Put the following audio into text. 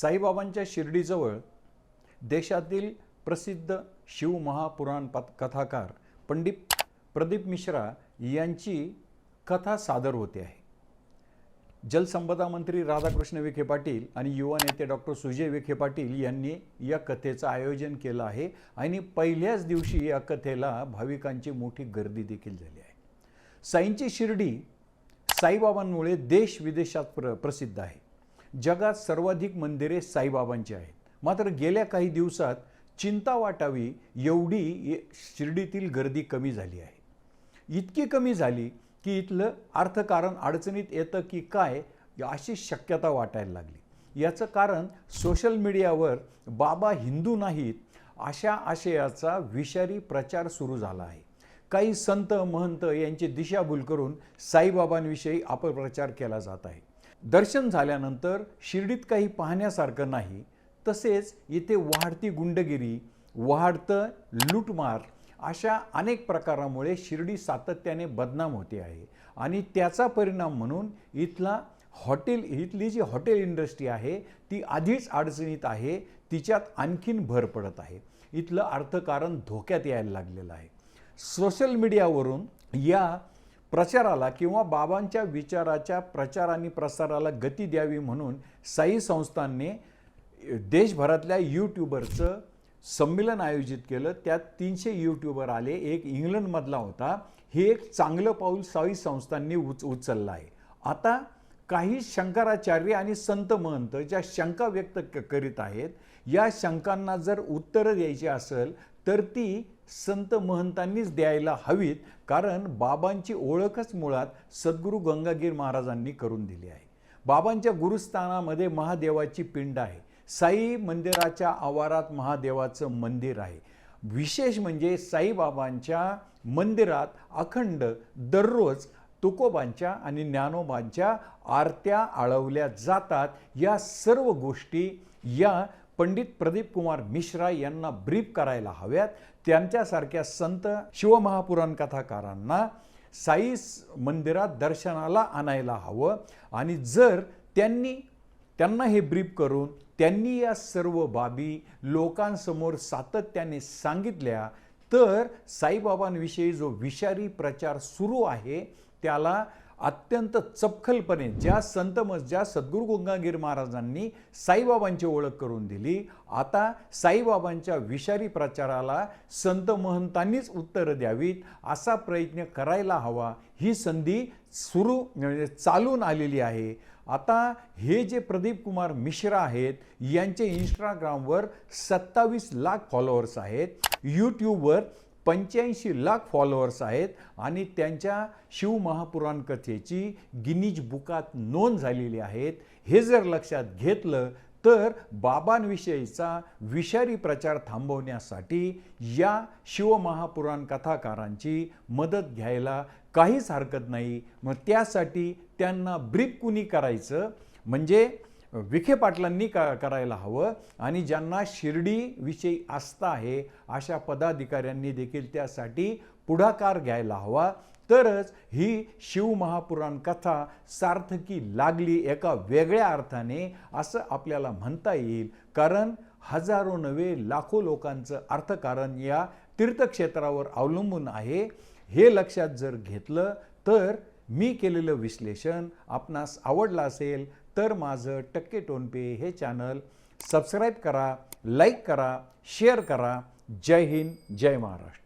साईबाबांच्या शिर्डीजवळ देशातील प्रसिद्ध शिवमहापुराण पत कथाकार पंडित प्रदीप मिश्रा यांची कथा सादर होते आहे. जलसंपदा मंत्री राधाकृष्ण विखे पाटील आणि युवा नेते डॉक्टर सुजय विखे पाटील यांनी या कथेचं आयोजन केलं आहे आणि पहिल्याच दिवशी या कथेला भाविकांची मोठी गर्दी देखील झाली आहे. साईंची शिर्डी साईबाबांमुळे देश विदेशात प्र प्रसिद्ध आहे. जगात सर्वाधिक मंदिरे साईबाबांची आहेत. मात्र गेल्या काही दिवसात चिंता वाटावी एवढी ये- शिर्डीतील गर्दी कमी झाली आहे. इतकी कमी झाली की इथलं अर्थकारण अडचणीत येतं की काय अशी शक्यता वाटायला लागली. याचं कारण सोशल मीडियावर बाबा हिंदू नाहीत अशा आशयाचा विषारी प्रचार सुरू झाला आहे. काही संत महंत यांची दिशाभूल करून साईबाबांविषयी अपप्रचार केला जात आहे. दर्शन झाल्यानंतर शिर्डीत काही पाहण्यासारखं नाही तसेच इथे वाढती गुंडगिरी वाढतं लूटमार अशा अनेक प्रकारामुळे शिर्डी सातत्याने बदनाम होते आहे. आणि त्याचा परिणाम म्हणून इथला हॉटेल इथली जी हॉटेल इंडस्ट्री आहे ती आधीच अडचणीत आहे तिच्यात आणखीन भर पडत आहे. इथलं अर्थकारण धोक्यात यायला लागलेलं आहे. सोशल मीडियावरून या प्रचाराला किंवा बाबांच्या विचाराच्या प्रचार आणि प्रसाराला गती द्यावी म्हणून साई संस्थांनी देशभरातल्या यूट्यूबरचं संमेलन आयोजित केलं. त्यात तीनशे यूट्यूबर आले. एक इंग्लंडमधला होता. हे एक चांगलं पाऊल साई संस्थांनी उच उचललं आहे. आता काही शंकराचार्य आणि संत महंत ज्या शंका व्यक्त क- करीत आहेत या शंकांना जर उत्तरं द्यायची असेल तर ती संत महंतांनीच द्यायला हवीत कारण बाबांची ओळखच मुळात सद्गुरू गंगागीर महाराजांनी करून दिली आहे. बाबांच्या गुरुस्थानामध्ये महादेवाची पिंड आहे. साई मंदिराच्या आवारात महादेवाचं मंदिर आहे. विशेष म्हणजे साईबाबांच्या मंदिरात अखंड दररोज तुकोबांच्या आणि ज्ञानोबांच्या आरत्या आळवल्या जातात. या सर्व गोष्टी या पंडित प्रदीप कुमार मिश्रा यांना ब्रीफ करायला हव्यात. त्यांच्यासारख्या संत शिवमहापुराण कथाकारांना साई मंदिरात दर्शनाला आणायला हवं. आणि जर त्यांनी त्यांना हे ब्रीफ करून त्यांनी या सर्व बाबी लोकांसमोर सातत्याने सांगितल्या तर साईबाबांविषयी जो विषारी प्रचार सुरू आहे त्याला अत्यंत चपखलपणे ज्या संत ज्या सद्गुरू गंगागीर महाराजांनी साईबाबांची ओळख करून दिली आता साईबाबांच्या विषारी प्रचाराला संत महंतांनीच उत्तरं द्यावीत असा प्रयत्न करायला हवा. ही संधी सुरू म्हणजे चालून आलेली आहे. आता हे जे प्रदीप कुमार मिश्रा आहेत यांचे इंस्टाग्रामवर सत्तावीस लाख फॉलोअर्स आहेत. यूट्यूबवर पंच्याऐंशी लाख फॉलोअर्स आहेत आणि त्यांच्या शिवमहापुराण कथेची गिनीज बुकात नोंद झालेली आहेत. हे जर लक्षात घेतलं तर बाबांविषयीचा विषारी प्रचार थांबवण्यासाठी या शिवमहापुराण कथाकारांची मदत घ्यायला काहीच हरकत नाही. मग त्यासाठी त्यांना ब्रीफ कुणी करायचं? म्हणजे विखे पाटलांनी का करायला हवं आणि ज्यांना शिर्डीविषयी आस्था आहे अशा पदाधिकाऱ्यांनी देखील त्यासाठी पुढाकार घ्यायला हवा. तरच ही शिवमहापुराण कथा सार्थकी लागली एका वेगळ्या अर्थाने असं आपल्याला म्हणता येईल. कारण हजारो नव्हे लाखो लोकांचं अर्थकारण या तीर्थक्षेत्रावर अवलंबून आहे. हे लक्षात जर घेतलं तर मी केलेलं विश्लेषण आपणास आवडलं असेल तर माझं टक्के टोनपे हे चॅनल सबस्क्राईब करा लाईक करा शेअर करा. जय हिंद जय महाराष्ट्र.